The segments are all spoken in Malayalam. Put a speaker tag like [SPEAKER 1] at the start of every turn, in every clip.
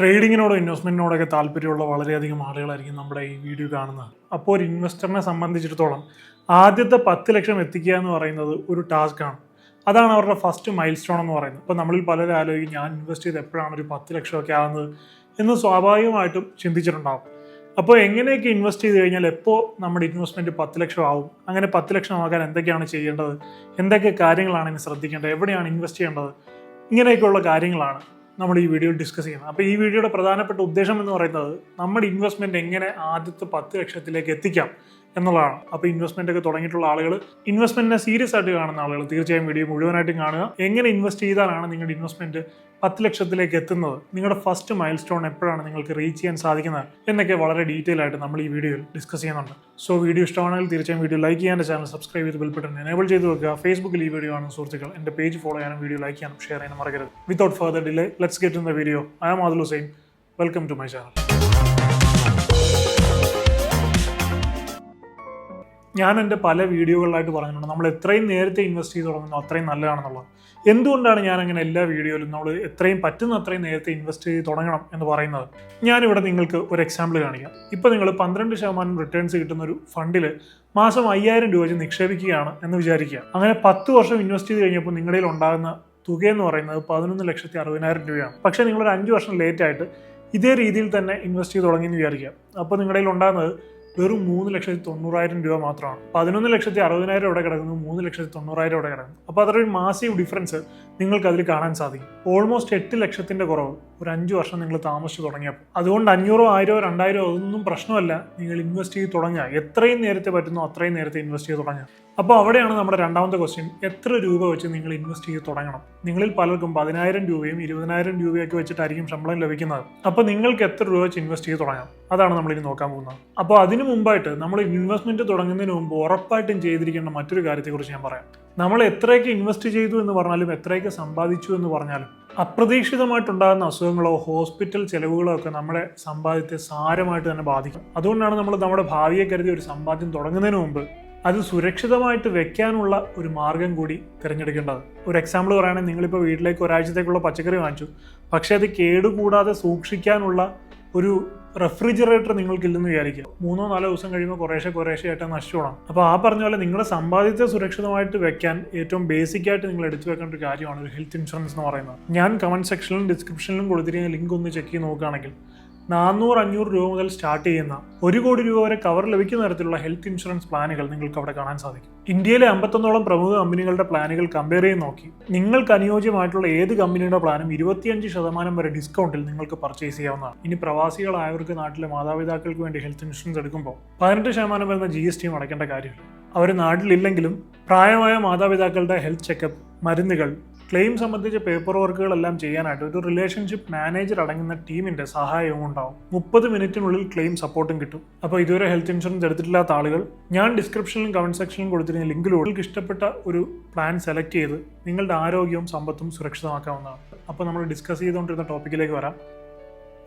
[SPEAKER 1] ട്രേഡിങ്ങിനോടും ഇൻവെസ്റ്റ്മെന്റിനോടൊക്കെ താല്പര്യമുള്ള വളരെയധികം ആളുകളായിരിക്കും നമ്മുടെ ഈ വീഡിയോ കാണുന്നത്. അപ്പോൾ ഒരു ഇൻവെസ്റ്ററിനെ സംബന്ധിച്ചിടത്തോളം ആദ്യത്തെ പത്ത് ലക്ഷം എത്തിക്കുക എന്ന് പറയുന്നത് ഒരു ടാസ്ക്കാണ് അതാണ് അവരുടെ ഫസ്റ്റ് മൈൽ സ്റ്റോൺ എന്ന് പറയുന്നത്. അപ്പോൾ നമ്മളിൽ പലരും ആലോചിക്കും ഞാൻ ഇൻവെസ്റ്റ് ചെയ്ത് എപ്പോഴാണ് ഒരു പത്ത് ലക്ഷമൊക്കെ ആകുന്നത് എന്ന് സ്വാഭാവികമായിട്ടും ചിന്തിച്ചിട്ടുണ്ടാവും. അപ്പോൾ എങ്ങനെയൊക്കെ ഇൻവെസ്റ്റ് ചെയ്ത് കഴിഞ്ഞാൽ എപ്പോൾ നമ്മുടെ ഇൻവെസ്റ്റ്മെന്റ് പത്ത് ലക്ഷം ആവും? അങ്ങനെ പത്ത് ലക്ഷം ആകാൻ എന്തൊക്കെയാണ് ചെയ്യേണ്ടത്? എന്തൊക്കെ കാര്യങ്ങളാണ് ഇനി ശ്രദ്ധിക്കേണ്ടത്? എവിടെയാണ് ഇൻവെസ്റ്റ് ചെയ്യേണ്ടത്? ഇങ്ങനെയൊക്കെയുള്ള കാര്യങ്ങളാണ്. നമ്മൾ ഈ വീഡിയോയിൽ ഡിസ്കസ് ചെയ്യുന്നത്. അപ്പോൾ ഈ വീഡിയോയുടെ പ്രധാനപ്പെട്ട ഉദ്ദേശം എന്ന് പറയുന്നത് നമ്മുടെ ഇൻവെസ്റ്റ്മെന്റ് എങ്ങനെ ആദ്യത്തെ പത്ത് ലക്ഷത്തിലേക്ക് എത്തിക്കാം? എന്നുള്ളതാണ്. അപ്പോൾ ഇൻവെസ്റ്റ്മെന്റ് ഒക്കെ തുടങ്ങിയിട്ടുള്ള ആളുകൾ ഇൻവെസ്റ്റ്മെന്റിനെ സീരിയസ് ആയിട്ട് കാണുന്ന ആളുകൾ തീർച്ചയായും വീഡിയോ മുഴുവനായിട്ടും കാണുക. എങ്ങനെ ഇൻവെസ്റ്റ് ചെയ്താലാണ് നിങ്ങളുടെ ഇൻവെസ്റ്റ്മെന്റ് പത്ത് ലക്ഷത്തിലേക്ക് എത്തുന്നത്? നിങ്ങളുടെ ഫസ്റ്റ് മൈൽ സ്റ്റോൺ എപ്പോഴാണ് നിങ്ങൾക്ക് റീച്ച് ചെയ്യാൻ സാധിക്കുന്നത്? എന്നൊക്കെ വളരെ ഡീറ്റെയിൽ ആയിട്ട് നമ്മൾ ഈ വീഡിയോയിൽ ഡിസ്കസ് ചെയ്യുന്നുണ്ട്. സോ വീഡിയോ ഇഷ്ടമാണെങ്കിൽ തീർച്ചയായും വീഡിയോ ലൈക്ക് ചെയ്യാൻ ചാനൽ സബ്സ്ക്രൈബ് ചെയ്ത് ബെൽബട്ടൺ എനേബിൾ ചെയ്ത് വെക്കുക. ഫേസ്ബുക്കിൽ ഈ വീഡിയോ ആണ് സുഹൃത്തുക്കൾ എന്റെ പേജ് ഫോളോ ചെയ്യാനും വീഡിയോ ലൈക്ക് ചെയ്യാനും ഷെയർ ചെയ്യാനും മറക്കരുത്. Without further delay let's get in the video I am Adul Hussain welcome to my channel ഞാൻ എന്റെ പല വീഡിയോകളിലായിട്ട് പറഞ്ഞിട്ടുണ്ട്. നമ്മൾ എത്രയും നേരത്തെ ഇൻവെസ്റ്റ് ചെയ്ത് തുടങ്ങുന്നു അത്രയും നല്ലതാണെന്നുള്ളത്. എന്തുകൊണ്ടാണ് ഞാൻ അങ്ങനെ എല്ലാ വീഡിയോയിലും നമ്മൾ എത്രയും പറ്റുന്ന അത്രയും നേരത്തെ ഇൻവെസ്റ്റ് ചെയ്ത് തുടങ്ങണം എന്ന് പറയുന്നത്? ഞാനിവിടെ നിങ്ങൾക്ക് ഒരു എക്സാമ്പിൾ കാണിക്കാം. ഇപ്പോൾ നിങ്ങൾ പന്ത്രണ്ട് ശതമാനം റിട്ടേൺസ് കിട്ടുന്ന ഒരു ഫണ്ടിൽ മാസം അയ്യായിരം രൂപ വെച്ച് നിക്ഷേപിക്കുകയാണ് എന്ന് വിചാരിക്കുക. അങ്ങനെ പത്ത് വർഷം ഇൻവെസ്റ്റ് ചെയ്ത് കഴിഞ്ഞപ്പോൾ നിങ്ങളുടെ ഉണ്ടാകുന്ന തുക എന്ന് പറയുന്നത് പതിനൊന്ന് ലക്ഷത്തി അറുപതിനായിരം രൂപയാണ്. പക്ഷേ നിങ്ങളൊരു അഞ്ച് വർഷം ലേറ്റ് ആയിട്ട് ഇതേ രീതിയിൽ തന്നെ ഇൻവെസ്റ്റ് ചെയ്ത് തുടങ്ങിയെന്ന് വിചാരിക്കുക. അപ്പോൾ നിങ്ങളുടെ ഉണ്ടാകുന്നത് വെറും മൂന്ന് ലക്ഷത്തി തൊണ്ണൂറായിരം രൂപ മാത്രമാണ്. പതിനൊന്ന് ലക്ഷത്തി അറുപതിനായിരം ഇവിടെ കിടക്കുന്നു മൂന്ന് ലക്ഷത്തി തൊണ്ണൂറായിരം ഇവിടെ കിടക്കുന്നു. അപ്പോൾ അതൊരു മാസീവ് ഡിഫറൻസ് നിങ്ങൾക്ക് അതിൽ കാണാൻ സാധിക്കും. ഓൾമോസ്റ്റ് എട്ട് ലക്ഷത്തിന്റെ കുറവ് ഒരു അഞ്ച് വർഷം നിങ്ങൾ താമസിച്ച് തുടങ്ങിയപ്പോൾ. അതുകൊണ്ട് അഞ്ഞൂറോ ആയിരോ രണ്ടായിരോ അതൊന്നും പ്രശ്നമല്ല. നിങ്ങൾ ഇൻവെസ്റ്റ് ചെയ്ത് തുടങ്ങുക. എത്രയും നേരത്തെ പറ്റുന്നോ അത്രയും നേരത്തെ ഇൻവെസ്റ്റ് ചെയ്ത് തുടങ്ങുക. അപ്പോൾ അവിടെയാണ് നമ്മുടെ രണ്ടാമത്തെ ക്വസ്റ്റ്യൻ എത്ര രൂപ വെച്ച് നിങ്ങൾ ഇൻവെസ്റ്റ് ചെയ്ത് തുടങ്ങണം? നിങ്ങളിൽ പലർക്കും പതിനായിരം രൂപയും ഇരുപതിനായിരം രൂപയൊക്കെ വെച്ചിട്ടായിരിക്കും ശമ്പളം ലഭിക്കുന്നത്. അപ്പോൾ നിങ്ങൾക്ക് എത്ര രൂപ വെച്ച് ഇൻവെസ്റ്റ് ചെയ്ത് തുടങ്ങാം? അതാണ് നമ്മൾ ഇനി നോക്കാൻ പോകുന്നത്. അപ്പോൾ അതിന് മുമ്പായിട്ട് നമ്മൾ ഇൻവെസ്റ്റ്മെന്റ് തുടങ്ങുന്നതിന് മുമ്പ് ഉറപ്പായിട്ടും ചെയ്തിരിക്കേണ്ട മറ്റൊരു കാര്യത്തെക്കുറിച്ച് ഞാൻ പറയാം. നമ്മൾ എത്രയൊക്കെ ഇൻവെസ്റ്റ് ചെയ്തു എന്ന് പറഞ്ഞാലും എത്രയൊക്കെ സമ്പാദിച്ചു എന്ന് പറഞ്ഞാലും അപ്രതീക്ഷിതമായിട്ടുണ്ടാകുന്ന അസുഖങ്ങളോ ഹോസ്പിറ്റൽ ചെലവുകളോ ഒക്കെ നമ്മുടെ സമ്പാദ്യത്തെ സാരമായിട്ട് തന്നെ ബാധിക്കും. അതുകൊണ്ടാണ് നമ്മൾ നമ്മുടെ ഭാവിയെ കരുതി ഒരു സമ്പാദ്യം തുടങ്ങുന്നതിന് മുമ്പ് അത് സുരക്ഷിതമായിട്ട് വെക്കാനുള്ള ഒരു മാർഗം കൂടി തിരഞ്ഞെടുക്കേണ്ടത് ഒരു എക്സാമ്പിൾ പറയുകയാണെങ്കിൽ നിങ്ങളിപ്പോൾ വീട്ടിലേക്ക് ഒരാഴ്ചത്തേക്കുള്ള പച്ചക്കറി വാങ്ങിച്ചു. പക്ഷേ അത് കേടുകൂടാതെ സൂക്ഷിക്കാനുള്ള ഒരു റെഫ്രിജറേറ്റർ നിങ്ങൾക്കില്ലെന്ന് വിചാരിക്കുക. മൂന്നോ നാലോ ദിവസം കഴിയുമ്പോൾ കുറേശ്ശെ കുറേശ്ശെ ആയിട്ട് നശിച്ചു അപ്പോൾ ആ പറഞ്ഞ പോലെ നിങ്ങളുടെ സമ്പാദ്യത്തെ സുരക്ഷിതമായിട്ട് വെക്കാൻ ഏറ്റവും ബേസിക് ആയിട്ട് നിങ്ങൾ എടുത്തു വെക്കേണ്ട ഒരു കാര്യമാണ് ഒരു ഹെൽത്ത് ഇൻഷുറൻസ് എന്ന് പറയുന്നത്. ഞാൻ കമന്റ് സെക്ഷനിലും ഡിസ്ക്രിപ്ഷനിലും കൊടുത്തിരിക്കുന്ന ലിങ്ക് ഒന്ന് ചെക്ക് ചെയ്ത് നോക്കുകയാണെങ്കിൽ നാനൂറ് അഞ്ഞൂറ് രൂപ മുതൽ സ്റ്റാർട്ട് ചെയ്യുന്ന ഒരു കോടി രൂപ വരെ കവർ ലഭിക്കുന്ന തരത്തിലുള്ള ഹെൽത്ത് ഇൻഷുറൻസ് പ്ലാനുകൾ നിങ്ങൾക്ക് അവിടെ കാണാൻ സാധിക്കും. ഇന്ത്യയിലെ അമ്പത്തൊന്നോളം പ്രമുഖ കമ്പനികളുടെ പ്ലാനുകൾ കമ്പയർ ചെയ്ത് നോക്കി. നിങ്ങൾക്ക് അനുയോജ്യമായിട്ടുള്ള ഏത് കമ്പനിയുടെ പ്ലാനും ഇരുപത്തിയഞ്ച് ശതമാനം വരെ ഡിസ്കൗണ്ടിൽ നിങ്ങൾക്ക് പർച്ചേസ് ചെയ്യാവുന്നതാണ്. ഇനി പ്രവാസികളായവർക്ക് നാട്ടിലെ മാതാപിതാക്കൾക്ക് വേണ്ടി ഹെൽത്ത് ഇൻഷുറൻസ് എടുക്കുമ്പോൾ പതിനെട്ട് ശതമാനം വരുന്ന ജി എസ് ടിയും അടയ്ക്കേണ്ട കാര്യമില്ല. അവർ നാട്ടിലില്ലെങ്കിലും പ്രായമായ മാതാപിതാക്കളുടെ ഹെൽത്ത് ചെക്കപ്പ് മരുന്നുകൾ ക്ലെയിം സംബന്ധിച്ച പേപ്പർ വർക്കുകളെല്ലാം ചെയ്യാനായിട്ട് ഒരു റിലേഷൻഷിപ്പ് മാനേജർ അടങ്ങുന്ന ടീമിന്റെ സഹായവും ഉണ്ടാവും. മുപ്പത് മിനിറ്റിനുള്ളിൽ ക്ലെയിം സപ്പോർട്ടും കിട്ടും. അപ്പോൾ ഇതുവരെ ഹെൽത്ത് ഇൻഷുറൻസ് എടുത്തിട്ടില്ലാത്ത ആളുകൾ ഞാൻ ഡിസ്ക്രിപ്ഷനിലും കമന്റ് സെക്ഷനിലും കൊടുത്തിരുന്ന ലിങ്കിലൂടെ നിങ്ങൾക്ക് ഇഷ്ടപ്പെട്ട ഒരു പ്ലാൻ സെലക്ട് ചെയ്ത് നിങ്ങളുടെ ആരോഗ്യവും സമ്പത്തും സുരക്ഷിതമാക്കാവുന്നതാണ്. അപ്പോൾ നമ്മൾ ഡിസ്കസ് ചെയ്തുകൊണ്ടിരുന്ന ടോപ്പിക്കിലേക്ക് വരാം.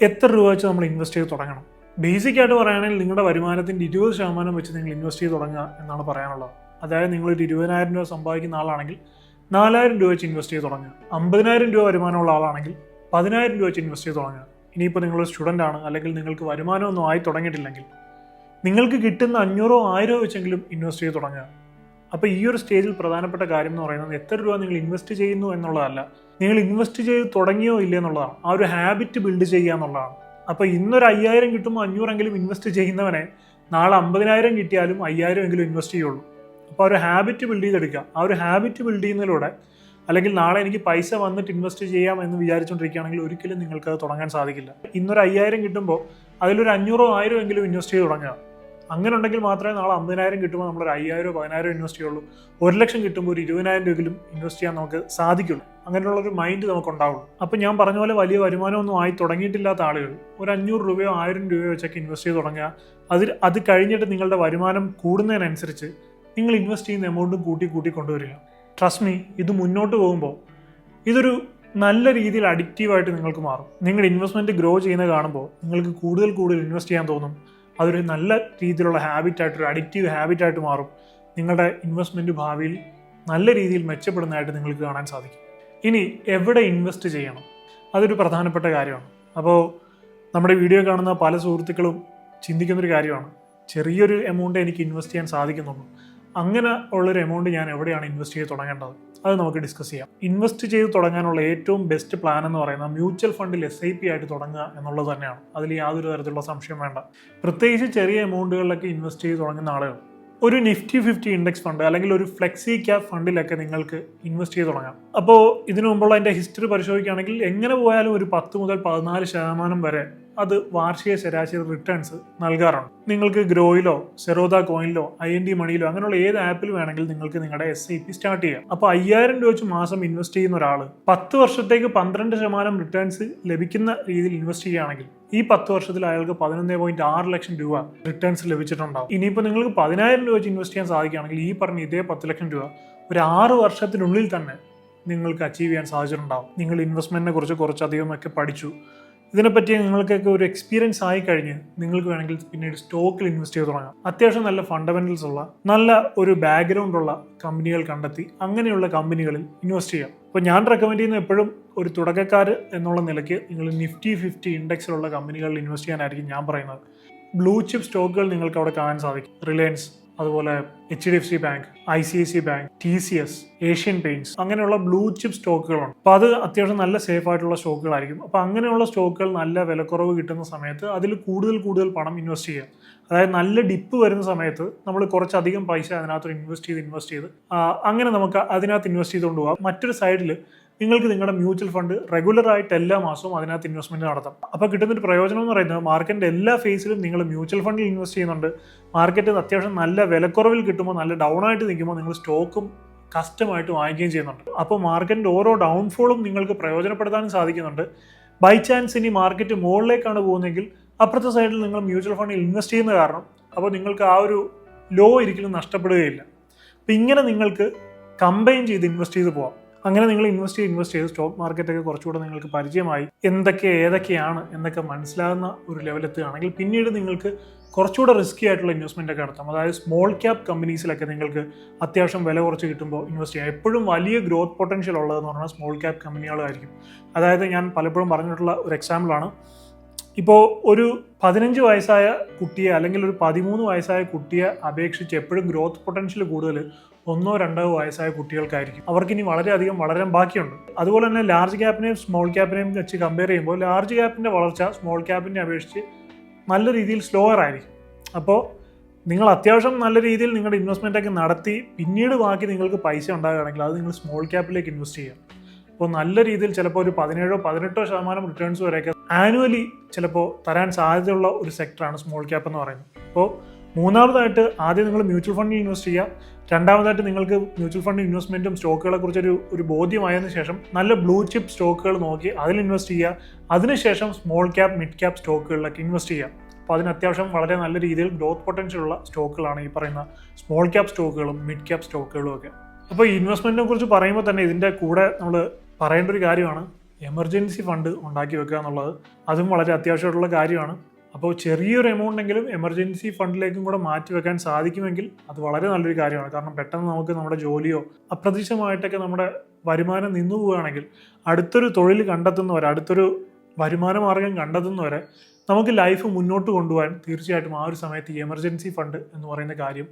[SPEAKER 1] എത്ര രൂപ വെച്ച് നമ്മൾ ഇൻവെസ്റ്റ് ചെയ്ത് തുടങ്ങണം? ബേസിക് ആയിട്ട് പറയുകയാണെങ്കിൽ നിങ്ങളുടെ വരുമാനത്തിന്റെ ഇരുപത് ശതമാനം വെച്ച് നിങ്ങൾ ഇൻവെസ്റ്റ് ചെയ്ത് തുടങ്ങുക എന്നാണ് പറയാനുള്ളത്. അതായത് നിങ്ങളൊരു ഇരുപതിനായിരം രൂപ സമ്പാദിക്കുന്ന ആളാണെങ്കിൽ നാലായിരം രൂപ വെച്ച് ഇൻവെസ്റ്റ് ചെയ്ത് തുടങ്ങുക. അമ്പതിനായിരം രൂപ വരുമാനമുള്ള ആളാണെങ്കിൽ പതിനായിരം രൂപ വെച്ച് ഇൻവെസ്റ്റ് ചെയ്ത് തുടങ്ങുക. ഇനിയിപ്പോൾ നിങ്ങൾ സ്റ്റുഡന്റ് ആണ് അല്ലെങ്കിൽ നിങ്ങൾക്ക് വരുമാനമൊന്നും ആയി തുടങ്ങിയിട്ടില്ലെങ്കിൽ നിങ്ങൾക്ക് കിട്ടുന്ന അഞ്ഞൂറോ ആയിരോ വെച്ചെങ്കിലും ഇൻവെസ്റ്റ് ചെയ്ത് തുടങ്ങുക. അപ്പോൾ ഈ ഒരു സ്റ്റേജിൽ പ്രധാനപ്പെട്ട കാര്യം എന്ന് പറയുന്നത് എത്ര രൂപ നിങ്ങൾ ഇൻവെസ്റ്റ് ചെയ്യുന്നു എന്നുള്ളതല്ല. നിങ്ങൾ ഇൻവെസ്റ്റ് ചെയ്ത് തുടങ്ങിയോ ഇല്ലേ എന്നുള്ളതാണ്. ആ ഒരു ഹാബിറ്റ് ബിൽഡ് ചെയ്യുക എന്നുള്ളതാണ്. അപ്പോൾ ഇന്നൊരു അയ്യായിരം കിട്ടുമ്പോൾ അഞ്ഞൂറെങ്കിലും ഇൻവെസ്റ്റ് ചെയ്യുന്നവനെ നാളെ അമ്പതിനായിരം കിട്ടിയാലും അയ്യായിരം എങ്കിലും ഇൻവെസ്റ്റ് ചെയ്യുള്ളൂ. അപ്പോൾ ഒരു ഹാബിറ്റ് ബിൽഡ് ചെയ്തെടുക്കുക. ആ ഒരു ഹാബിറ്റ് ബിൽഡ് ചെയ്യുന്നതിലൂടെ അല്ലെങ്കിൽ നാളെ എനിക്ക് പൈസ വന്നിട്ട് ഇൻവെസ്റ്റ് ചെയ്യാം എന്ന് വിചാരിച്ചുകൊണ്ടിരിക്കുകയാണെങ്കിൽ ഒരിക്കലും നിങ്ങൾക്ക് അത് തുടങ്ങാൻ സാധിക്കില്ല. ഇന്നൊരു അയ്യായിരം കിട്ടുമ്പോൾ അതിലൊരു അഞ്ഞൂറോ ആയിരം എങ്കിലും ഇൻവെസ്റ്റ് ചെയ്ത് തുടങ്ങുക. അങ്ങനെ ഉണ്ടെങ്കിൽ മാത്രമേ നാളെ അമ്പതിനായിരം കിട്ടുമ്പോൾ നമ്മൾ ഒരു അയ്യായിരം പതിനായിരം ഇൻവെസ്റ്റ് ചെയ്യുള്ളൂ. ഒരു ലക്ഷം കിട്ടുമ്പോൾ ഒരു ഇരുപതിനായിരം രൂപയിലും ഇൻവെസ്റ്റ് ചെയ്യാൻ നമുക്ക് സാധിക്കുള്ളൂ. അങ്ങനെയുള്ള ഒരു മൈൻഡ് നമുക്ക് ഉണ്ടാവുള്ളൂ. അപ്പം ഞാൻ പറഞ്ഞ പോലെ വലിയ വരുമാനമൊന്നും ആയി തുടങ്ങിയിട്ടില്ലാത്ത ആളുകൾ ഒരു അഞ്ഞൂറ് രൂപയോ ആയിരം രൂപയോ വെച്ചൊക്കെ ഇൻവെസ്റ്റ് ചെയ്ത് തുടങ്ങുക. അതിൽ അത് കഴിഞ്ഞിട്ട് നിങ്ങളുടെ വരുമാനം കൂടുന്നതിനനുസരിച്ച് നിങ്ങൾ ഇൻവെസ്റ്റ് ചെയ്യുന്ന എമൗണ്ടും കൂട്ടി കൂട്ടി കൊണ്ടുവരിക. ട്രസ്റ്റ് മീ ഇത് മുന്നോട്ട് പോകുമ്പോൾ ഇതൊരു നല്ല രീതിയിൽ അഡിക്റ്റീവായിട്ട് നിങ്ങൾക്ക് മാറും. നിങ്ങൾ ഇൻവെസ്റ്റ്മെന്റ് ഗ്രോ ചെയ്യുന്നത് കാണുമ്പോൾ നിങ്ങൾക്ക് കൂടുതൽ കൂടുതൽ ഇൻവെസ്റ്റ് ചെയ്യാൻ തോന്നും. അതൊരു നല്ല രീതിയിലുള്ള ഹാബിറ്റായിട്ട് ഒരു അഡിക്റ്റീവ് ഹാബിറ്റായിട്ട് മാറും. നിങ്ങളുടെ ഇൻവെസ്റ്റ്മെന്റ് ഭാവിയിൽ നല്ല രീതിയിൽ മെച്ചപ്പെടുന്നതായിട്ട് നിങ്ങൾക്ക് കാണാൻ സാധിക്കും. ഇനി എവിടെ ഇൻവെസ്റ്റ് ചെയ്യണം? അതൊരു പ്രധാനപ്പെട്ട കാര്യമാണ്. അപ്പോൾ നമ്മുടെ വീഡിയോ കാണുന്ന പല സുഹൃത്തുക്കളും ചിന്തിക്കുന്നൊരു കാര്യമാണ്. ചെറിയൊരു എമൗണ്ട് എനിക്ക് ഇൻവെസ്റ്റ് ചെയ്യാൻ സാധിക്കുന്നുള്ളൂ അങ്ങനെ ഉള്ളൊരു എമൗണ്ട് ഞാൻ എവിടെയാണ് ഇൻവെസ്റ്റ് ചെയ്ത് തുടങ്ങേണ്ടത്? അത് നമുക്ക് ഡിസ്കസ് ചെയ്യാം. ഇൻവെസ്റ്റ് ചെയ്ത് തുടങ്ങാനുള്ള ഏറ്റവും ബെസ്റ്റ് പ്ലാൻ എന്ന് പറയുന്നത് മ്യൂച്വൽ ഫണ്ടിൽ എസ് ഐ പി ആയിട്ട് തുടങ്ങുക എന്നുള്ളത് തന്നെയാണ്. അതിൽ യാതൊരു തരത്തിലുള്ള സംശയം വേണ്ട. പ്രത്യേകിച്ച് ചെറിയ എമൗണ്ടുകളിലൊക്കെ ഇൻവെസ്റ്റ് ചെയ്ത് തുടങ്ങുന്ന ആളുകൾ. ഒരു നിഫ്റ്റി ഫിഫ്റ്റി ഇൻഡെക്സ് ഫണ്ട് അല്ലെങ്കിൽ ഒരു ഫ്ലെക്സി ക്യാപ് ഫണ്ടിലൊക്കെ നിങ്ങൾക്ക് ഇൻവെസ്റ്റ് ചെയ്ത് തുടങ്ങാം. അപ്പോൾ ഇതിനു മുമ്പുള്ള അതിന്റെ ഹിസ്റ്ററി പരിശോധിക്കുകയാണെങ്കിൽ എങ്ങനെ പോയാലും ഒരു പത്ത് മുതൽ പതിനാല് ശതമാനം വരെ അത് വാർഷിക ശരാശരി റിട്ടേൺസ് നൽകാറുണ്ട്. നിങ്ങൾക്ക് ഗ്രോയിലോ സെറോദ കോയിനിലോ ഐ എൻ ഡി മണിയിലോ അങ്ങനെയുള്ള ഏത് ആപ്പിൽ വേണമെങ്കിൽ നിങ്ങൾക്ക് നിങ്ങളുടെ എസ് ഐ പി സ്റ്റാർട്ട് ചെയ്യാം. അപ്പോൾ അയ്യായിരം രൂപ വെച്ച് മാസം ഇൻവെസ്റ്റ് ചെയ്യുന്ന ഒരാൾ പത്ത് വർഷത്തേക്ക് പന്ത്രണ്ട് ശതമാനം റിട്ടേൺസ് ലഭിക്കുന്ന രീതിയിൽ ഇൻവെസ്റ്റ് ചെയ്യുകയാണെങ്കിൽ ഈ പത്ത് വർഷത്തിൽ അയാൾക്ക് പതിനൊന്ന് പോയിന്റ് ആറ് ലക്ഷം രൂപ റിട്ടേൺസ് ലഭിച്ചിട്ടുണ്ടാവും. ഇനിയിപ്പോൾ നിങ്ങൾക്ക് പതിനായിരം രൂപ വെച്ച് ഇൻവെസ്റ്റ് ചെയ്യാൻ സാധിക്കുകയാണെങ്കിൽ ഈ പറഞ്ഞ ഇതേ പത്ത് ലക്ഷം രൂപ ഒരു ആറ് വർഷത്തിനുള്ളിൽ തന്നെ നിങ്ങൾക്ക് അച്ചീവ് ചെയ്യാൻ സാധിച്ചിട്ടുണ്ടാവും നിങ്ങൾ ഇൻവെസ്റ്റ്മെന്റിനെ കുറിച്ച് കുറച്ചധികം ഒക്കെ പഠിച്ചു. ഇതിനെപ്പറ്റി നിങ്ങൾക്കൊക്കെ ഒരു എക്സ്പീരിയൻസ് ആയി കഴിഞ്ഞ് നിങ്ങൾക്ക് വേണമെങ്കിൽ പിന്നീട് സ്റ്റോക്കിൽ ഇൻവെസ്റ്റ് ചെയ്ത് തുടങ്ങാം. അത്യാവശ്യം നല്ല ഫണ്ടമെന്റൽസ് ഉള്ള നല്ല ഒരു ബാക്ക്ഗ്രൗണ്ട് ഉള്ള കമ്പനികൾ കണ്ടെത്തി അങ്ങനെയുള്ള കമ്പനികളിൽ ഇൻവെസ്റ്റ് ചെയ്യാം. അപ്പോൾ ഞാൻ റെക്കമെൻഡ് ചെയ്യുന്ന എപ്പോഴും ഒരു തുടക്കക്കാർ എന്നുള്ള നിലയ്ക്ക് നിങ്ങൾ നിഫ്റ്റി ഫിഫ്റ്റി ഇൻഡെക്സിലുള്ള കമ്പനികളിൽ ഇൻവെസ്റ്റ് ചെയ്യാനായിരിക്കും ഞാൻ പറയുന്നത്. ബ്ലൂ ചിപ്പ് സ്റ്റോക്കുകൾ നിങ്ങൾക്ക് അവിടെ കാണാൻ സാധിക്കും. റിലയൻസ് അതുപോലെ H D F C bank I C I C bank T C S Asian Paints അങ്ങനെയുള്ള ബ്ലൂ ചിപ്പ് സ്റ്റോക്കുകളുണ്ട് അപ്പോൾ അത് അത്യാവശ്യം നല്ല സേഫ് ആയിട്ടുള്ള സ്റ്റോക്കുകളായിരിക്കും അപ്പോൾ അങ്ങനെയുള്ള സ്റ്റോക്കുകൾ നല്ല വിലക്കുറവ് കിട്ടുന്ന സമയത്ത് അതിൽ കൂടുതൽ കൂടുതൽ പണം ഇൻവെസ്റ്റ് ചെയ്യുക. അതായത് നല്ല ഡിപ്പ് വരുന്ന സമയത്ത് നമ്മൾ കുറച്ചധികം പൈസ അതിനകത്ത് ഇൻവെസ്റ്റ് ചെയ്ത് ഇൻവെസ്റ്റ് ചെയ്ത് അങ്ങനെ നമുക്ക് അതിനകത്ത് ഇൻവെസ്റ്റ് ചെയ്തുകൊണ്ട് പോകാം. മറ്റൊരു സൈഡിൽ നിങ്ങൾക്ക് നിങ്ങളുടെ മ്യൂച്വൽ ഫണ്ട് റെഗുലർ ആയിട്ട് എല്ലാ മാസവും അതിനകത്ത് ഇൻവെസ്റ്റ്മെന്റ് നടത്താം. അപ്പോൾ കിട്ടുന്ന ഒരു പ്രയോജനം എന്ന് പറയുന്നത് മാർക്കറ്റിന്റെ എല്ലാ ഫേസിലും നിങ്ങൾ മ്യൂച്വൽ ഫണ്ടിൽ ഇൻവെസ്റ്റ് ചെയ്യുന്നുണ്ട്. മാർക്കറ്റ് അത്യാവശ്യം നല്ല വിലക്കുറവിൽ കിട്ടുമ്പോൾ നല്ല ഡൗൺ ആയിട്ട് നിൽക്കുമ്പോൾ നിങ്ങൾ സ്റ്റോക്കും കസ്റ്റമായിട്ട് വാങ്ങിക്കുകയും ചെയ്യുന്നുണ്ട്. അപ്പോൾ മാർക്കറ്റിന്റെ ഓരോ ഡൗൺഫോളും നിങ്ങൾക്ക് പ്രയോജനപ്പെടുത്താനും സാധിക്കുന്നുണ്ട്. ബൈ ചാൻസ് ഇനി മാർക്കറ്റ് മുകളിലേക്കാണ് പോകുന്നതെങ്കിൽ അപ്പുറത്തെ സൈഡിൽ നിങ്ങൾ മ്യൂച്വൽ ഫണ്ടിൽ ഇൻവെസ്റ്റ് ചെയ്യുന്ന കാരണം അപ്പോൾ നിങ്ങൾക്ക് ആ ഒരു ലോ ഒരിക്കലും നഷ്ടപ്പെടുകയില്ല. അപ്പം ഇങ്ങനെ നിങ്ങൾക്ക് കമ്പൈൻ ചെയ്ത് ഇൻവെസ്റ്റ് ചെയ്ത് പോവാം. അങ്ങനെ നിങ്ങൾ ഇൻവെസ്റ്റ് ചെയ്ത് ഇൻവെസ്റ്റ് ചെയ്ത് സ്റ്റോക്ക് മാർക്കറ്റൊക്കെ കുറച്ചുകൂടെ നിങ്ങൾക്ക് പരിചയമായി എന്തൊക്കെ ഏതൊക്കെയാണ് എന്നൊക്കെ മനസ്സിലാകുന്ന ഒരു ലെവലെത്തുകയാണെങ്കിൽ പിന്നീട് നിങ്ങൾക്ക് കുറച്ചുകൂടെ റിസ്ക്കി ആയിട്ടുള്ള ഇൻവെസ്റ്റ്മെന്റ് ഒക്കെ നടത്താം. അതായത് സ്മോൾ ക്യാപ് കമ്പനീസിലൊക്കെ നിങ്ങൾക്ക് അത്യാവശ്യം വില കുറച്ച് കിട്ടുമ്പോൾ ഇൻവെസ്റ്റ് ചെയ്യാം. എപ്പോഴും വലിയ ഗ്രോത്ത് പൊട്ടൻഷ്യൽ ഉള്ളതെന്ന് പറഞ്ഞാൽ സ്മോൾ ക്യാപ് കമ്പനികളായിരിക്കും അതായത് ഞാൻ പലപ്പോഴും പറഞ്ഞിട്ടുള്ള ഒരു എക്സാമ്പിളാണ് ഇപ്പോൾ ഒരു പതിനഞ്ച് വയസ്സായ കുട്ടിയെ അല്ലെങ്കിൽ ഒരു പതിമൂന്ന് വയസ്സായ കുട്ടിയെ അപേക്ഷിച്ച് എപ്പോഴും ഗ്രോത്ത് പൊട്ടൻഷ്യൽ കൂടുതൽ ഒന്നോ രണ്ടോ വയസ്സായ കുട്ടികൾക്കായിരിക്കും. അവർക്ക് ഇനി വളരെയധികം വളരാൻ ബാക്കിയുണ്ട്. അതുപോലെ തന്നെ ലാർജ് ക്യാപ്പിനെയും സ്മോൾ ക്യാപ്പിനെയും വെച്ച് കമ്പയർ ചെയ്യുമ്പോൾ ലാർജ് ക്യാപ്പിന്റെ വളർച്ച സ്മോൾ ക്യാപ്പിനെ അപേക്ഷിച്ച് നല്ല രീതിയിൽ സ്ലോവർ ആയിരിക്കും. അപ്പോൾ നിങ്ങൾ അത്യാവശ്യം നല്ല രീതിയിൽ നിങ്ങളുടെ ഇൻവെസ്റ്റ്മെന്റ് ഒക്കെ നടത്തി പിന്നീട് ബാക്കി നിങ്ങൾക്ക് പൈസ ഉണ്ടാകുകയാണെങ്കിൽ അത് നിങ്ങൾ സ്മോൾ ക്യാപ്പിലേക്ക് ഇൻവെസ്റ്റ് ചെയ്യാം അപ്പോൾ നല്ല രീതിയിൽ ചിലപ്പോൾ ഒരു പതിനേഴോ പതിനെട്ടോ ശതമാനം റിട്ടേൺസ് വരെയൊക്കെ ആനുവലി ചിലപ്പോൾ തരാൻ സാധ്യതയുള്ള ഒരു സെക്ടറാണ് സ്മോൾ ക്യാപ്പ് എന്ന് പറയുന്നത്. അപ്പോൾ മൂന്നാമതായിട്ട് ആദ്യം നിങ്ങൾ മ്യൂച്വൽ ഫണ്ടിൽ ഇൻവെസ്റ്റ് ചെയ്യുക. രണ്ടാമതായിട്ട് നിങ്ങൾക്ക് മ്യൂച്വൽ ഫണ്ട് ഇൻവെസ്റ്റ്മെന്റും സ്റ്റോക്കുകളെ കുറിച്ചൊരു ഒരു ബോധ്യമായതിനു ശേഷം നല്ല ബ്ലൂ ചിപ്പ് സ്റ്റോക്കുകൾ നോക്കി അതിൽ ഇൻവെസ്റ്റ് ചെയ്യുക. അതിനുശേഷം സ്മോൾ ക്യാപ് മിഡ് ക്യാപ് സ്റ്റോക്കുകളിലൊക്കെ ഇൻവെസ്റ്റ് ചെയ്യുക. അപ്പോൾ അതിന് അത്യാവശ്യം വളരെ നല്ല രീതിയിൽ ഗ്രോത്ത് പൊട്ടൻഷ്യൽ ഉള്ള സ്റ്റോക്കുകളാണ് ഈ പറയുന്ന സ്മോൾ ക്യാപ് സ്റ്റോക്കുകളും മിഡ് ക്യാപ് സ്റ്റോക്കുകളും ഒക്കെ. അപ്പോൾ ഇൻവെസ്റ്റ്മെന്റിനെ കുറിച്ച് പറയുമ്പോൾ തന്നെ ഇതിന്റെ കൂടെ നമ്മൾ പറയേണ്ട ഒരു കാര്യമാണ്. എമർജൻസി ഫണ്ട് ഉണ്ടാക്കി വെക്കുക എന്നുള്ളത്. അതും വളരെ അത്യാവശ്യമായിട്ടുള്ള കാര്യമാണ്. അപ്പോൾ ചെറിയൊരു എമൗണ്ട് എങ്കിലും എമർജൻസി ഫണ്ടിലേക്കും കൂടെ മാറ്റി വെക്കാൻ സാധിക്കുമെങ്കിൽ അത് വളരെ നല്ലൊരു കാര്യമാണ്. കാരണം പെട്ടെന്ന് നമുക്ക് നമ്മുടെ ജോലിയോ അപ്രതീക്ഷിതമായിട്ടൊക്കെ നമ്മുടെ വരുമാനം നിന്നു പോവുകയാണെങ്കിൽ അടുത്തൊരു തൊഴിൽ കണ്ടെത്തുന്നവരെ അടുത്തൊരു വരുമാന മാർഗം കണ്ടെത്തുന്നവരെ നമുക്ക് ലൈഫ് മുന്നോട്ട് കൊണ്ടുപോകാൻ തീർച്ചയായിട്ടും ആ ഒരു സമയത്ത് ഈ എമർജൻസി ഫണ്ട് എന്ന് പറയുന്ന കാര്യം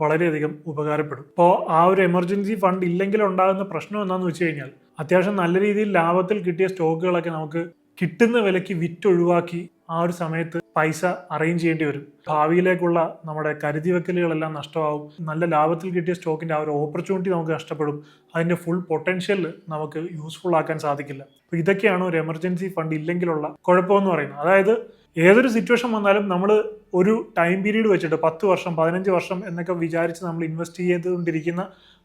[SPEAKER 1] വളരെയധികം ഉപകാരപ്പെടും. അപ്പോൾ ആ ഒരു എമർജൻസി ഫണ്ട് ഇല്ലെങ്കിൽ ഉണ്ടാകുന്ന പ്രശ്നം എന്താണെന്ന് വെച്ച് കഴിഞ്ഞാൽ അത്യാവശ്യം നല്ല രീതിയിൽ ലാഭത്തിൽ കിട്ടിയ സ്റ്റോക്കുകളൊക്കെ നമുക്ക് കിട്ടുന്ന വിലയ്ക്ക് വിറ്റൊഴിവാക്കി ആ ഒരു സമയത്ത് പൈസ അറേഞ്ച് ചെയ്യേണ്ടി വരും. ഭാവിയിലേക്കുള്ള നമ്മുടെ കരുതി വെക്കലുകളെല്ലാം നഷ്ടമാവും. നല്ല ലാഭത്തിൽ കിട്ടിയ സ്റ്റോക്കിന്റെ ആ ഒരു ഓപ്പർച്യൂണിറ്റി നമുക്ക് നഷ്ടപ്പെടും. അതിന്റെ ഫുൾ പൊട്ടൻഷ്യൽ നമുക്ക് യൂസ്ഫുൾ ആക്കാൻ സാധിക്കില്ല. അപ്പോൾ ഇതൊക്കെയാണ് ഒരു എമർജൻസി ഫണ്ട് ഇല്ലെങ്കിലുള്ള കുഴപ്പമെന്ന് പറയുന്നത്. അതായത് ഏതൊരു സിറ്റുവേഷൻ വന്നാലും നമ്മൾ ഒരു ടൈം പീരീഡ് വെച്ചിട്ട് പത്ത് വർഷം പതിനഞ്ച് വർഷം എന്നൊക്കെ വിചാരിച്ച് നമ്മൾ ഇൻവെസ്റ്റ് ചെയ്തുകൊണ്ടിരിക്കുന്ന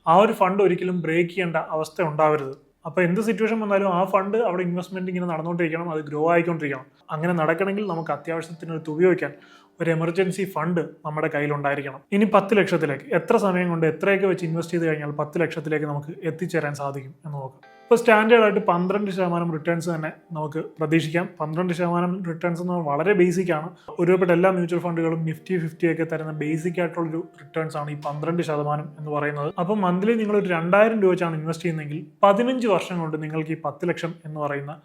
[SPEAKER 1] ആ ഒരു ഫണ്ട് ഒരിക്കലും ബ്രേക്ക് ചെയ്യേണ്ട അവസ്ഥ ഉണ്ടാവരുത്. അപ്പോൾ എന്ത് സിറ്റുവേഷൻ വന്നാലും ആ ഫണ്ട് അവിടെ ഇൻവെസ്റ്റ്മെന്റ് ഇങ്ങനെ നടന്നുകൊണ്ടിരിക്കണം അത് ഗ്രോ ആയിക്കൊണ്ടിരിക്കണം. അങ്ങനെ നടക്കണമെങ്കിൽ നമുക്ക് അത്യാവശ്യത്തിന് ഒരു വയ്ക്കാൻ ഒരു എമർജൻസി ഫണ്ട് നമ്മുടെ കയ്യിലുണ്ടായിരിക്കണം. ഇനി പത്ത് ലക്ഷത്തിലേക്ക് എത്ര സമയം കൊണ്ട് എത്രയൊക്കെ വെച്ച് ഇൻവെസ്റ്റ് ചെയ്ത് കഴിഞ്ഞാൽ പത്ത് ലക്ഷത്തിലേക്ക് നമുക്ക് എത്തിച്ചേരാൻ സാധിക്കും എന്ന് നോക്കാം. ഇപ്പോൾ സ്റ്റാൻഡേർഡ് ആയിട്ട് പന്ത്രണ്ട് ശതമാനം റിട്ടേൺസ് തന്നെ നമുക്ക് പ്രതീക്ഷിക്കാം. പന്ത്രണ്ട് ശതമാനം റിട്ടേൺസ് എന്ന് വളരെ ബേസിക് ആണ്. ഒരുപാട് എല്ലാ മ്യൂച്വൽ ഫണ്ടുകളും നിഫ്റ്റി ഫിഫ്റ്റി ഒക്കെ തരുന്ന ബേസിക് ആയിട്ടുള്ള ഒരു റിട്ടേൺസ് ആണ് ഈ പന്ത്രണ്ട് ശതമാനം എന്ന് പറയുന്നത്. അപ്പോൾ മന്ത്ലി നിങ്ങൾ ഒരു രണ്ടായിരം രൂപ വെച്ചാണ് ഇൻവെസ്റ്റ് ചെയ്യുന്നതെങ്കിൽ പതിനഞ്ച് വർഷം കൊണ്ട് നിങ്ങൾക്ക് ഈ പത്ത് ലക്ഷം എന്ന് പറയുന്ന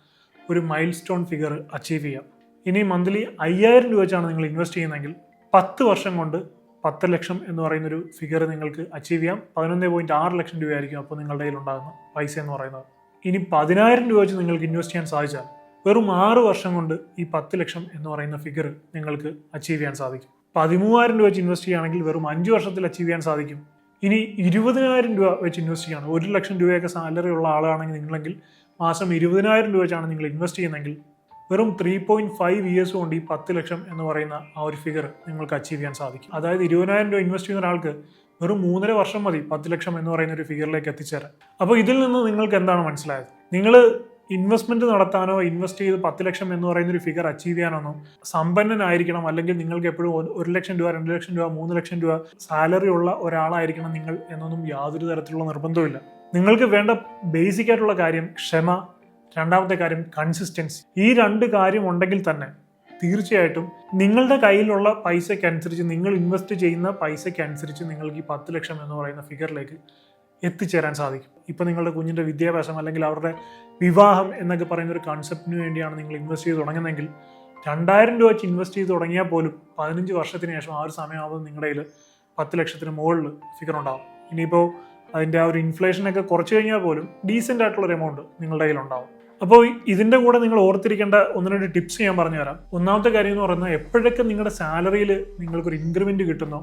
[SPEAKER 1] ഒരു മൈൽ സ്റ്റോൺ ഫിഗർ അച്ചീവ് ചെയ്യാം. ഇനി മന്ത്ലി അയ്യായിരം രൂപ വെച്ചാണ് നിങ്ങൾ ഇൻവെസ്റ്റ് ചെയ്യുന്നതെങ്കിൽ പത്ത് വർഷം കൊണ്ട് പത്ത് ലക്ഷം എന്ന് പറയുന്ന ഒരു ഫിഗർ നിങ്ങൾക്ക് അച്ചീവ് ചെയ്യാം. പതിനൊന്ന് പോയിന്റ് ആറ് ലക്ഷം രൂപയായിരിക്കും അപ്പോൾ നിങ്ങളുടെ കയ്യിൽ ഉണ്ടാകുന്ന പൈസ എന്ന് പറയുന്നത്. ഇനി പതിനായിരം രൂപ വെച്ച് നിങ്ങൾക്ക് ഇൻവെസ്റ്റ് ചെയ്യാൻ സാധിച്ചാൽ വെറും ആറ് വർഷം കൊണ്ട് ഈ പത്ത് ലക്ഷം എന്ന് പറയുന്ന ഫിഗർ നിങ്ങൾക്ക് അച്ചീവ് ചെയ്യാൻ സാധിക്കും. പതിമൂവായിരം രൂപ വെച്ച് ഇൻവെസ്റ്റ് ചെയ്യുകയാണെങ്കിൽ വെറും അഞ്ച് വർഷത്തിൽ അച്ചീവ് ചെയ്യാൻ സാധിക്കും. ഇനി ഇരുപതിനായിരം രൂപ വെച്ച് ഇൻവെസ്റ്റ് ചെയ്യണം ഒരു ലക്ഷം രൂപയൊക്കെ സാലറി ഉള്ള ആളാണെങ്കിൽ നിങ്ങളെങ്കിൽ മാസം ഇരുപതിനായിരം രൂപ വെച്ചാണ് നിങ്ങൾ ഇൻവെസ്റ്റ് ചെയ്യുന്നതെങ്കിൽ വെറും ത്രീ പോയിന്റ് ഫൈവ് ഇയേഴ്സ് കൊണ്ട് ഈ പത്ത് ലക്ഷം എന്ന് പറയുന്ന ആ ഒരു ഫിഗർ നിങ്ങൾക്ക് അച്ചീവ് ചെയ്യാൻ സാധിക്കും. അതായത് ഇരുപതിനായിരം രൂപ ഇൻവെസ്റ്റ് ചെയ്യുന്ന ഒരാൾക്ക് വെറും മൂന്നര വർഷം മതി പത്ത് ലക്ഷം എന്ന് പറയുന്ന ഒരു ഫിഗറിലേക്ക് എത്തിച്ചേരാൻ. അപ്പോൾ ഇതിൽ നിന്ന് നിങ്ങൾക്ക് എന്താണ് മനസ്സിലായത്? നിങ്ങൾ ഇൻവെസ്റ്റ്മെന്റ് നടത്താനോ ഇൻവെസ്റ്റ് ചെയ്ത് പത്ത് ലക്ഷം എന്ന് പറയുന്ന ഒരു ഫിഗർ അച്ചീവ് ചെയ്യാനോ സമ്പന്നനായിരിക്കണം അല്ലെങ്കിൽ നിങ്ങൾക്ക് എപ്പോഴും ഒരു- ലക്ഷം രൂപ രണ്ട് ലക്ഷം രൂപ മൂന്ന് ലക്ഷം രൂപ സാലറി ഉള്ള ഒരാളായിരിക്കണം നിങ്ങൾ എന്നൊന്നും യാതൊരു തരത്തിലുള്ള നിർബന്ധവുമില്ല നിങ്ങൾക്ക് വേണ്ട ബേസിക് ആയിട്ടുള്ള കാര്യം ക്ഷമ രണ്ടാമത്തെ കാര്യം കൺസിസ്റ്റൻസി ഈ രണ്ട് കാര്യം ഉണ്ടെങ്കിൽ തന്നെ തീർച്ചയായിട്ടും നിങ്ങളുടെ കയ്യിലുള്ള പൈസയ്ക്കനുസരിച്ച് നിങ്ങൾ ഇൻവെസ്റ്റ് ചെയ്യുന്ന പൈസയ്ക്കനുസരിച്ച് നിങ്ങൾക്ക് ഈ പത്ത് ലക്ഷം എന്ന് പറയുന്ന ഫിഗറിലേക്ക് എത്തിച്ചേരാൻ സാധിക്കും. ഇപ്പം നിങ്ങളുടെ കുഞ്ഞിന്റെ വിദ്യാഭ്യാസം അല്ലെങ്കിൽ അവരുടെ വിവാഹം എന്നൊക്കെ പറയുന്ന ഒരു കൺസെപ്റ്റിന് വേണ്ടിയാണ് നിങ്ങൾ ഇൻവെസ്റ്റ് ചെയ്ത് തുടങ്ങുന്നതെങ്കിൽ രണ്ടായിരം രൂപ വെച്ച് ഇൻവെസ്റ്റ് ചെയ്ത് തുടങ്ങിയാൽ പോലും പതിനഞ്ച് വർഷത്തിന് ശേഷം ആ ഒരു സമയമാകുമ്പോൾ നിങ്ങളുടെ കയ്യിൽ പത്ത് ലക്ഷത്തിന് മുകളിൽ ഫിഗർ ഉണ്ടാവും. ഇനിയിപ്പോൾ അതിന്റെ ആ ഒരു ഇൻഫ്ലേഷനൊക്കെ കുറച്ച് കഴിഞ്ഞാൽ പോലും ഡീസെന്റ് ആയിട്ടുള്ളൊരു എമൗണ്ട് നിങ്ങളുടെ കയ്യിലുണ്ടാവും. അപ്പോൾ ഇതിന്റെ കൂടെ നിങ്ങൾ ഓർത്തിരിക്കേണ്ട ഒന്ന് രണ്ട് ടിപ്സ് ഞാൻ പറഞ്ഞു തരാം ഒന്നാമത്തെ കാര്യം എന്ന് പറയുന്നത് എപ്പോഴൊക്കെ നിങ്ങളുടെ സാലറിയിൽ നിങ്ങൾക്കൊരു ഇൻക്രിമെന്റ് കിട്ടുന്നോ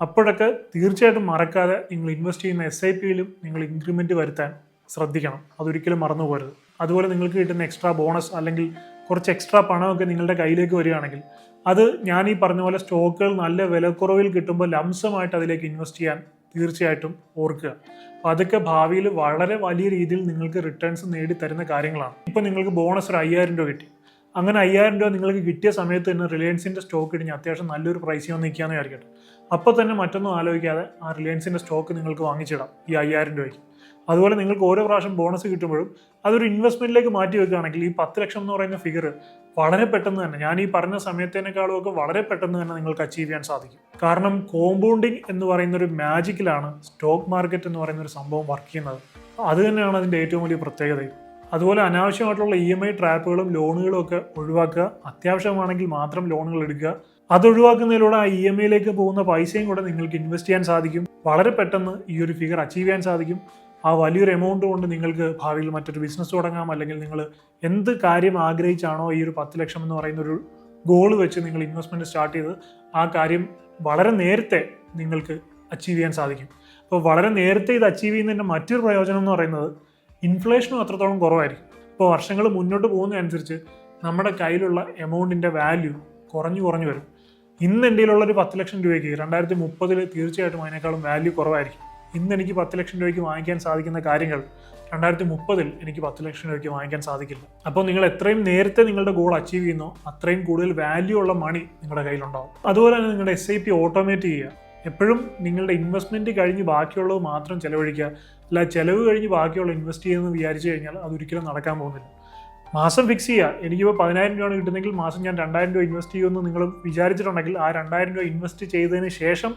[SPEAKER 1] അപ്പോഴൊക്കെ തീർച്ചയായിട്ടും മറക്കാതെ നിങ്ങൾ ഇൻവെസ്റ്റ് ചെയ്യുന്ന എസ് ഐ പിയിലും നിങ്ങൾ ഇൻക്രിമെന്റ് വരുത്താൻ ശ്രദ്ധിക്കണം. അതൊരിക്കലും മറന്നു പോരുത് അതുപോലെ നിങ്ങൾക്ക് കിട്ടുന്ന എക്സ്ട്രാ ബോണസ് അല്ലെങ്കിൽ കുറച്ച് എക്സ്ട്രാ പണമൊക്കെ നിങ്ങളുടെ കയ്യിലേക്ക് വരികയാണെങ്കിൽ അത് ഞാൻ ഈ പറഞ്ഞ പോലെ സ്റ്റോക്കുകൾ നല്ല വിലക്കുറവിൽ കിട്ടുമ്പോൾ ലംസമായിട്ട് അതിലേക്ക് ഇൻവെസ്റ്റ് ചെയ്യാൻ തീർച്ചയായിട്ടും ഓർക്കുക. അപ്പോൾ അതൊക്കെ ഭാവിയിൽ വളരെ വലിയ രീതിയിൽ നിങ്ങൾക്ക് റിട്ടേൺസ് നേടി തരുന്ന കാര്യങ്ങളാണ്. ഇപ്പൊ നിങ്ങൾക്ക് ബോണസ് ഒരു അയ്യായിരം രൂപ കിട്ടി. അങ്ങനെ അയ്യായിരം രൂപ നിങ്ങൾക്ക് കിട്ടിയ സമയത്ത് തന്നെ റിലയൻസിന്റെ സ്റ്റോക്ക് ഇടിഞ്ഞ് അത്യാവശ്യം നല്ലൊരു പ്രൈസിൽ വന്ന് നിൽക്കാമെന്ന് വിചാരിക്കട്ടെ. അപ്പോൾ തന്നെ മറ്റൊന്നും ആലോചിക്കാതെ ആ റിലയൻസിന്റെ സ്റ്റോക്ക് നിങ്ങൾക്ക് വാങ്ങിച്ചിടാം ഈ അയ്യായിരം രൂപയ്ക്ക്. അതുപോലെ നിങ്ങൾക്ക് ഓരോ പ്രാവശ്യം ബോണസ് കിട്ടുമ്പോഴും അതൊരു ഇൻവെസ്റ്റ്മെന്റിലേക്ക് മാറ്റി വെക്കുകയാണെങ്കിൽ ഈ പത്ത് ലക്ഷം എന്ന് പറയുന്ന ഫിഗർ വളരെ പെട്ടെന്ന് തന്നെ ഞാൻ ഈ പറഞ്ഞ സമയത്തേനേക്കാളും ഒക്കെ വളരെ പെട്ടെന്ന് തന്നെ നിങ്ങൾക്ക് അച്ചീവ് ചെയ്യാൻ സാധിക്കും. കാരണം കോമ്പൗണ്ടിങ് എന്ന് പറയുന്ന ഒരു മാജിക്കിലാണ് സ്റ്റോക്ക് മാർക്കറ്റ് എന്ന് പറയുന്ന ഒരു സംഭവം വർക്ക് ചെയ്യുന്നത്. അത് തന്നെയാണ് അതിന്റെ ഏറ്റവും വലിയ പ്രത്യേകത അതുപോലെ അനാവശ്യമായിട്ടുള്ള ഇ എം ഐ ട്രാപ്പുകളും ലോണുകളും ഒക്കെ ഒഴിവാക്കുക അത്യാവശ്യമാണെങ്കിൽ മാത്രം ലോണുകൾ എടുക്കുക. അത് ഒഴിവാക്കുന്നതിലൂടെ ആ ഇ എം ഐയിലേക്ക് പോകുന്ന പൈസയും കൂടെ നിങ്ങൾക്ക് ഇൻവെസ്റ്റ് ചെയ്യാൻ സാധിക്കും. വളരെ പെട്ടെന്ന് ഈ ഒരു ഫിഗർ അച്ചീവ് ചെയ്യാൻ സാധിക്കും. ആ വലിയൊരു എമൗണ്ട് കൊണ്ട് നിങ്ങൾക്ക് ഭാവിയിൽ മറ്റൊരു ബിസിനസ് തുടങ്ങാം. അല്ലെങ്കിൽ നിങ്ങൾ എന്ത് കാര്യം ആഗ്രഹിച്ചാണോ ഈ ഒരു പത്ത് ലക്ഷം എന്ന് പറയുന്ന ഒരു ഗോൾ വെച്ച് നിങ്ങൾ ഇൻവെസ്റ്റ്മെന്റ് സ്റ്റാർട്ട് ചെയ്ത് ആ കാര്യം വളരെ നേരത്തെ നിങ്ങൾക്ക് അച്ചീവ് ചെയ്യാൻ സാധിക്കും. അപ്പോൾ വളരെ നേരത്തെ ഇത് അച്ചീവ് ചെയ്യുന്നതിന്റെ മറ്റൊരു പ്രയോജനം എന്ന് പറയുന്നത് ഇൻഫ്ലേഷനും അത്രത്തോളം കുറവായിരിക്കും. ഇപ്പോൾ വർഷങ്ങൾ മുന്നോട്ട് പോകുന്നതനുസരിച്ച് നമ്മുടെ കയ്യിലുള്ള എമൗണ്ടിന്റെ വാല്യൂ കുറഞ്ഞു കുറഞ്ഞു വരും. ഇന്ന് എന്റെ ഒരു പത്ത് ലക്ഷം രൂപയ്ക്ക് രണ്ടായിരത്തി മുപ്പതിൽ തീർച്ചയായിട്ടും അതിനേക്കാളും വാല്യൂ കുറവായിരിക്കും. ഇന്ന് എനിക്ക് പത്ത് ലക്ഷം രൂപയ്ക്ക് വാങ്ങിക്കാൻ സാധിക്കുന്ന കാര്യങ്ങൾ രണ്ടായിരത്തി മുപ്പതിൽ എനിക്ക് പത്ത് ലക്ഷം രൂപയ്ക്ക് വാങ്ങിക്കാൻ സാധിക്കില്ല. അപ്പോൾ നിങ്ങൾ എത്രയും നേരത്തെ നിങ്ങളുടെ ഗോൾ അച്ചീവ് ചെയ്യുന്നോ അത്രയും കൂടുതൽ വാല്യൂ ഉള്ള മണി നിങ്ങളുടെ കയ്യിലുണ്ടാവും. അതുപോലെ തന്നെ നിങ്ങളുടെ എസ് ഐ പി ഓട്ടോമേറ്റ് ചെയ്യുക. എപ്പോഴും നിങ്ങളുടെ ഇൻവെസ്റ്റ്മെന്റ് കഴിഞ്ഞ് ബാക്കിയുള്ളത് മാത്രം ചിലവഴിക്കുക. അല്ല ചെലവ് കഴിഞ്ഞ് ബാക്കിയുള്ള ഇൻവെസ്റ്റ് ചെയ്യുമെന്ന് വിചാരിച്ചു കഴിഞ്ഞാൽ അതൊരിക്കലും നടക്കാൻ പോകുന്നില്ല. മാസം ഫിക്സ് ചെയ്യുക. എനിക്കിപ്പോൾ പതിനായിരം രൂപയാണ് കിട്ടുന്നെങ്കിൽ മാസം ഞാൻ രണ്ടായിരം രൂപ ഇൻവെസ്റ്റ് ചെയ്യുമെന്ന് നിങ്ങൾ വിചാരിച്ചിട്ടുണ്ടെങ്കിൽ ആ രണ്ടായിരം രൂപ ഇൻവെസ്റ്റ് ചെയ്തതിന് ശേഷം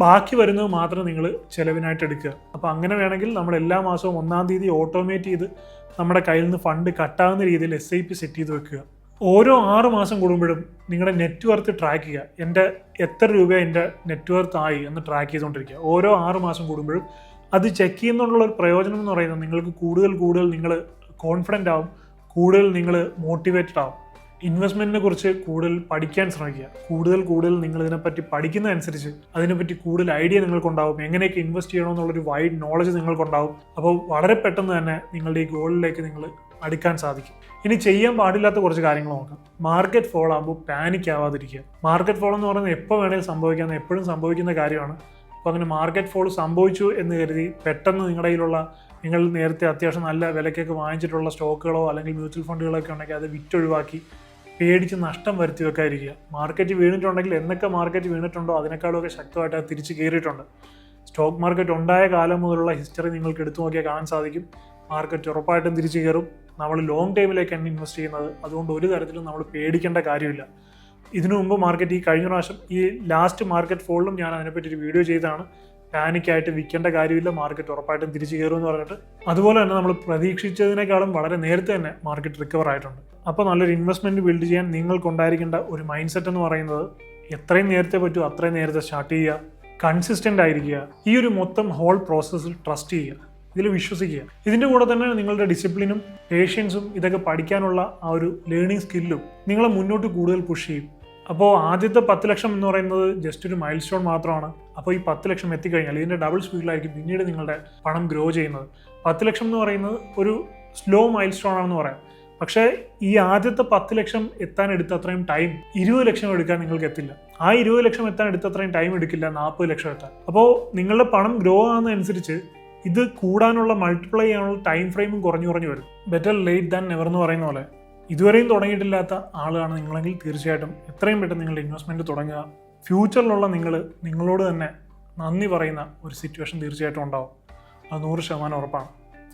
[SPEAKER 1] ബാക്കി വരുന്നത് മാത്രം നിങ്ങൾ ചിലവിനായിട്ട് എടുക്കുക. അപ്പോൾ അങ്ങനെ വേണമെങ്കിൽ നമ്മൾ എല്ലാ മാസവും ഒന്നാം തീയതി ഓട്ടോമേറ്റ് ചെയ്ത് നമ്മുടെ കയ്യിൽ നിന്ന് ഫണ്ട് കട്ടാവുന്ന രീതിയിൽ എസ് ഐ പി സെറ്റ് ചെയ്ത് വെക്കുക. ഓരോ ആറ് മാസം കൂടുമ്പോഴും നിങ്ങളുടെ നെറ്റ് വർത്ത് ട്രാക്ക് ചെയ്യുക. എന്റെ എത്ര രൂപ എന്റെ നെറ്റ് വർത്ത് ആയി എന്ന് ട്രാക്ക് ചെയ്തുകൊണ്ടിരിക്കുക. ഓരോ ആറ് മാസം കൂടുമ്പോഴും അത് ചെക്ക് ചെയ്യുന്നതുകൊണ്ടുള്ള ഒരു പ്രയോജനം എന്ന് പറയുന്നത് നിങ്ങൾക്ക് കൂടുതൽ കൂടുതൽ നിങ്ങൾ കോൺഫിഡന്റ് ആവും കൂടുതൽ നിങ്ങൾ മോട്ടിവേറ്റഡ് ആവും. ഇൻവെസ്റ്റ്മെന്റിനെ കുറിച്ച് കൂടുതൽ പഠിക്കാൻ ശ്രമിക്കുക. കൂടുതൽ കൂടുതൽ നിങ്ങൾ ഇതിനെപ്പറ്റി പഠിക്കുന്നതനുസരിച്ച് അതിനെപ്പറ്റി കൂടുതൽ ഐഡിയ നിങ്ങൾക്കുണ്ടാവും. എങ്ങനെയൊക്കെ ഇൻവെസ്റ്റ് ചെയ്യണമെന്നുള്ളൊരു വൈഡ് നോളജ് നിങ്ങൾക്കുണ്ടാവും. അപ്പോൾ വളരെ പെട്ടെന്ന് തന്നെ നിങ്ങളുടെ ഈ ഗോളിലേക്ക് നിങ്ങൾ അടുക്കാൻ സാധിക്കും. ഇനി ചെയ്യാൻ പാടില്ലാത്ത കുറച്ച് കാര്യങ്ങൾ നോക്കാം. മാർക്കറ്റ് ഫോൾ ആകുമ്പോൾ പാനിക് ആവാതിരിക്കുക. മാർക്കറ്റ് ഫോൾ എന്ന് പറയുന്നത് എപ്പോൾ വേണേലും സംഭവിക്കാവുന്ന എപ്പോഴും സംഭവിക്കുന്ന കാര്യമാണ്. അപ്പോൾ അങ്ങനെ മാർക്കറ്റ് ഫോൾ സംഭവിച്ചു എന്ന് കരുതി പെട്ടെന്ന് നിങ്ങളുടെ കയ്യിലുള്ള നിങ്ങൾ നേരത്തെ അത്യാവശ്യം നല്ല വിലക്കൊക്കെ വാങ്ങിച്ചിട്ടുള്ള സ്റ്റോക്കുകളോ അല്ലെങ്കിൽ മ്യൂച്വൽ ഫണ്ടുകളോ ഒക്കെ ഉണ്ടെങ്കിൽ അത് വിറ്റൊഴിവാക്കി പേടിച്ച് നഷ്ടം വരുത്തി വെക്കാതിരിക്കുക മാർക്കറ്റ് വീണിട്ടുണ്ടെങ്കിൽ എന്നൊക്കെ മാർക്കറ്റ് വീണിട്ടുണ്ടോ അതിനേക്കാളൊക്കെ ശക്തമായിട്ട് അത് തിരിച്ച് കയറിയിട്ടുണ്ട്. സ്റ്റോക്ക് മാർക്കറ്റ് ഉണ്ടായ കാലം മുതലുള്ള ഹിസ്റ്ററി നിങ്ങൾക്ക് എടുത്തു നോക്കിയാൽ കാണാൻ സാധിക്കും. മാർക്കറ്റ് ഉറപ്പായിട്ടും തിരിച്ചു കയറും. നമ്മൾ ലോങ് ടൈമിലേക്കാണ് ഇൻവെസ്റ്റ് ചെയ്യുന്നത്. അതുകൊണ്ട് ഒരു തരത്തിലും നമ്മൾ പേടിക്കേണ്ട കാര്യമില്ല. ഇതിനു മുമ്പ് മാർക്കറ്റ് ഈ കഴിഞ്ഞ പ്രാവശ്യം ഈ ലാസ്റ്റ് മാർക്കറ്റ് ഫോളിലും ഞാൻ അതിനെപ്പറ്റി ഒരു വീഡിയോ ചെയ്തതാണ്. പാനിക്കായിട്ട് വിൽക്കേണ്ട കാര്യമില്ല. മാർക്കറ്റ് ഉറപ്പായിട്ടും തിരിച്ചു കയറുമെന്ന് പറഞ്ഞിട്ട്. അതുപോലെ തന്നെ നമ്മൾ പ്രതീക്ഷിച്ചതിനേക്കാളും വളരെ നേരത്തെ തന്നെ മാർക്കറ്റ് റിക്കവർ ആയിട്ടുണ്ട്. അപ്പോൾ നല്ലൊരു ഇൻവെസ്റ്റ്മെന്റ് ബിൽഡ് ചെയ്യാൻ നിങ്ങൾക്കുണ്ടായിരിക്കേണ്ട ഒരു മൈൻഡ് സെറ്റ് എന്ന് പറയുന്നത് എത്രയും നേരത്തെ പറ്റുമോ അത്രയും നേരത്തെ സ്റ്റാർട്ട് ചെയ്യുക കൺസിസ്റ്റന്റ് ആയിരിക്കുക ഈ ഒരു മൊത്തം ഹോൾ പ്രോസസ്സിൽ ട്രസ്റ്റ് ചെയ്യുക ഇതിൽ വിശ്വസിക്കുക. ഇതിന്റെ കൂടെ തന്നെ നിങ്ങളുടെ ഡിസിപ്ലിനും പേഷ്യൻസും ഇതൊക്കെ പഠിക്കാനുള്ള ആ ഒരു ലേണിംഗ് സ്കില്ലും നിങ്ങളെ മുന്നോട്ട് കൂടുതൽ പുഷ് ചെയ്യും. അപ്പോൾ ആദ്യത്തെ പത്ത് ലക്ഷം എന്ന് പറയുന്നത് ജസ്റ്റ് ഒരു മൈൽ സ്റ്റോൺ മാത്രമാണ്. അപ്പോൾ ഈ പത്ത് ലക്ഷം എത്തിക്കഴിഞ്ഞാൽ ഇതിന്റെ ഡബിൾ സ്പീഡിലായിരിക്കും പിന്നീട് നിങ്ങളുടെ പണം ഗ്രോ ചെയ്യുന്നത്. പത്ത് ലക്ഷം എന്ന് പറയുന്നത് ഒരു സ്ലോ മൈൽ സ്റ്റോൺ ആണെന്ന് പറയാം. പക്ഷേ ഈ ആദ്യത്തെ പത്ത് ലക്ഷം എത്താൻ എടുത്ത അത്രയും ടൈം ഇരുപത് ലക്ഷം എടുക്കാൻ നിങ്ങൾക്ക് എത്തില്ല. ആ ഇരുപത് ലക്ഷം എത്താൻ എടുത്ത അത്രയും ടൈം എടുക്കില്ല നാൽപ്പത് ലക്ഷം എത്താൻ. അപ്പോൾ നിങ്ങളുടെ പണം ഗ്രോ ആകുന്നതനുസരിച്ച് ഇത് കൂടാനുള്ള മൾട്ടിപ്ലൈ ചെയ്യാനുള്ള ടൈം ഫ്രെയിമും കുറഞ്ഞു കുറഞ്ഞു വരും. ബെറ്റർ ലേറ്റ് ദാൻ നെവർ എന്ന് പറയുന്ന പോലെ. ഇതുവരെയും തുടങ്ങിയിട്ടില്ലാത്ത ആളാണ് നിങ്ങളെങ്കിൽ തീർച്ചയായിട്ടും എത്രയും പെട്ടെന്ന് നിങ്ങളുടെ ഇൻവെസ്റ്റ്മെന്റ് തുടങ്ങുക. ഫ്യൂച്ചറിലുള്ള നിങ്ങൾ നിങ്ങളോട് തന്നെ നന്ദി പറയുന്ന ഒരു സിറ്റുവേഷൻ തീർച്ചയായിട്ടും ഉണ്ടാവും. അത് നൂറ് ശതമാനം ഉറപ്പാണ്.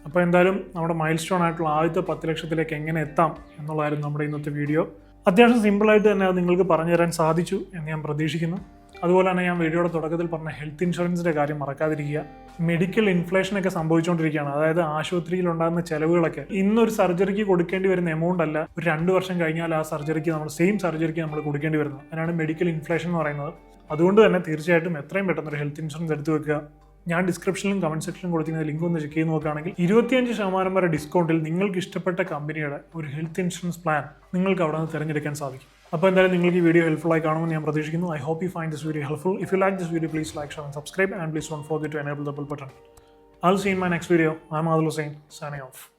[SPEAKER 1] അപ്പോൾ എന്തായാലും നമ്മുടെ മൈൽ സ്റ്റോൺ ആയിട്ടുള്ള ആദ്യത്തെ പത്ത് ലക്ഷത്തിലേക്ക് എങ്ങനെ എത്താം എന്നുള്ളതായിരുന്നു നമ്മുടെ ഇന്നത്തെ വീഡിയോ അത്യാവശ്യം സിമ്പിളായിട്ട് തന്നെ അത് നിങ്ങൾക്ക് പറഞ്ഞു തരാൻ സാധിച്ചു എന്ന് ഞാൻ പ്രതീക്ഷിക്കുന്നു. അതുപോലെ തന്നെ ഞാൻ വീഡിയോയുടെ തുടക്കത്തിൽ പറഞ്ഞ ഹെൽത്ത് ഇൻഷുറൻസിന്റെ കാര്യം മറക്കാതിരിക്കുക. മെഡിക്കൽ ഇൻഫ്ലേഷനൊക്കെ സംഭവിച്ചുകൊണ്ടിരിക്കുകയാണ്. അതായത് ആശുപത്രിയിൽ ഉണ്ടാകുന്ന ചിലവുകളൊക്കെ ഇന്നൊരു സർജറിക്ക് കൊടുക്കേണ്ടി വരുന്ന എമൗണ്ട് അല്ല. ഒരു രണ്ട് വർഷം കഴിഞ്ഞാൽ ആ സർജറിക്ക് നമ്മൾ സെയിം സർജറിക്ക് നമ്മൾ കൊടുക്കേണ്ടി വരുന്നത്. അതിനാണ് മെഡിക്കൽ ഇൻഫ്ലേഷൻ എന്ന് പറയുന്നത്. അതുകൊണ്ട് തന്നെ തീർച്ചയായിട്ടും എത്രയും പെട്ടെന്ന് ഒരു ഹെൽത്ത് ഇൻഷുറൻസ് എടുത്തു വെക്കുക. ഞാൻ ഡിസ്ക്രിപ്ഷനിലും കമന്റ് സെക്ഷനിലും കൊടുത്തിരുന്ന ലിങ്ക് ഒന്ന് ചെക്ക് ചെയ്ത് നോക്കുകയാണെങ്കിൽ ഇരുപത്തിയഞ്ച് ശതമാനം വരെ ഡിസ്കൗണ്ടിൽ നിങ്ങൾക്ക് ഇഷ്ടപ്പെട്ട കമ്പനിയുടെ ഒരു ഹെൽത്ത് ഇൻഷുറൻസ് പ്ലാൻ നിങ്ങൾക്ക് അവിടെ നിന്ന് തിരഞ്ഞെടുക്കാൻ സാധിക്കും. അപ്പോൾ എന്തായാലും നിങ്ങൾക്ക് ഈ വീഡിയോ ഹെൽപ്ഫുൾ ആയി കാണുമെന്ന് ഞാൻ പ്രതീക്ഷിക്കുന്നു I hope you find this video helpful if you like this video please like share and subscribe and please don't forget to enable the bell button I'll see you in my next video. I'm Adil Hussain, signing off.